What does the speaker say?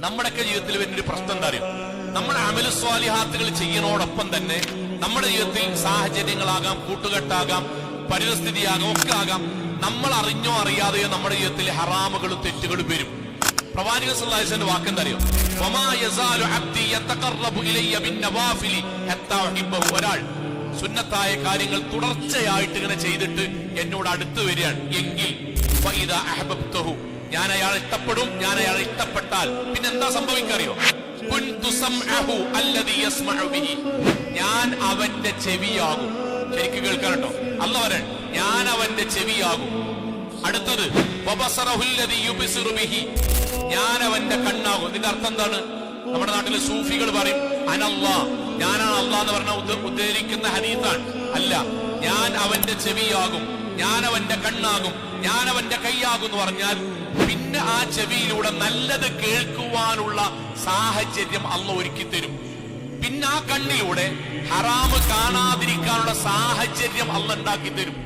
നമ്മുടെയൊക്കെ ജീവിതത്തിൽ വരുന്നൊരു പ്രശ്നം എന്താ അറിയോ? നമ്മൾ അമലു സ്വാലിഹാത്തുകൾ ചെയ്യുന്നതോടൊപ്പം തന്നെ നമ്മുടെ ജീവിതത്തിൽ സാഹചര്യങ്ങളാകാം കൂട്ടുകെട്ടാകാം പരിതസ്ഥിതിയാകാം ഒക്കെ ആകാം. നമ്മൾ അറിഞ്ഞോ അറിയാതെയോ നമ്മുടെ ജീവിതത്തിൽ ഹറാമുകളും തെറ്റുകളും വരും. സുന്നത്തായ കാര്യങ്ങൾ തുടർച്ചയായിട്ട് ഇങ്ങനെ ചെയ്തിട്ട് എന്നോട് അടുത്ത് വരികയാണ്. എങ്കിൽ ഞാൻ അയാൾ ഇഷ്ടപ്പെടും ഞാൻ അയാൾ ഇഷ്ടപ്പെട്ടാൽ. പിന്നെ എന്താ സംഭവിക്കറിയോ ഞാൻ അവന്റെ ചെവിയാകും. ശരിക്കും കേൾക്കാനുണ്ടോ? അല്ല വരൻ ഞാൻ അവന്റെ ചെവിയാകും. അടുത്തത് ഞാൻ അവന്റെ കണ്ണാകും. ഇതിന്റെ അർത്ഥം എന്താണ്? നമ്മുടെ നാട്ടിലെ സൂഫികൾ പറയും അനല്ലാ ഞാനാണ് എന്ന് പറഞ്ഞ ഉദ്ധരിക്കുന്ന ഹദീസാണ്. അല്ല ഞാൻ അവന്റെ ചെവിയാകും ഞാൻ അവന്റെ കണ്ണാകും ഞാൻ അവന്റെ കൈയാകും എന്ന് പറഞ്ഞാൽ പിന്നെ ആ ചെവിയിലൂടെ നല്ലത് കേൾക്കുവാനുള്ള സാഹചര്യം അന്ന് ഒരുക്കി തരും. പിന്നെ ആ കണ്ണിലൂടെ ഹറാമ് കാണാതിരിക്കാനുള്ള സാഹചര്യം അന്ന് ഉണ്ടാക്കി തരും.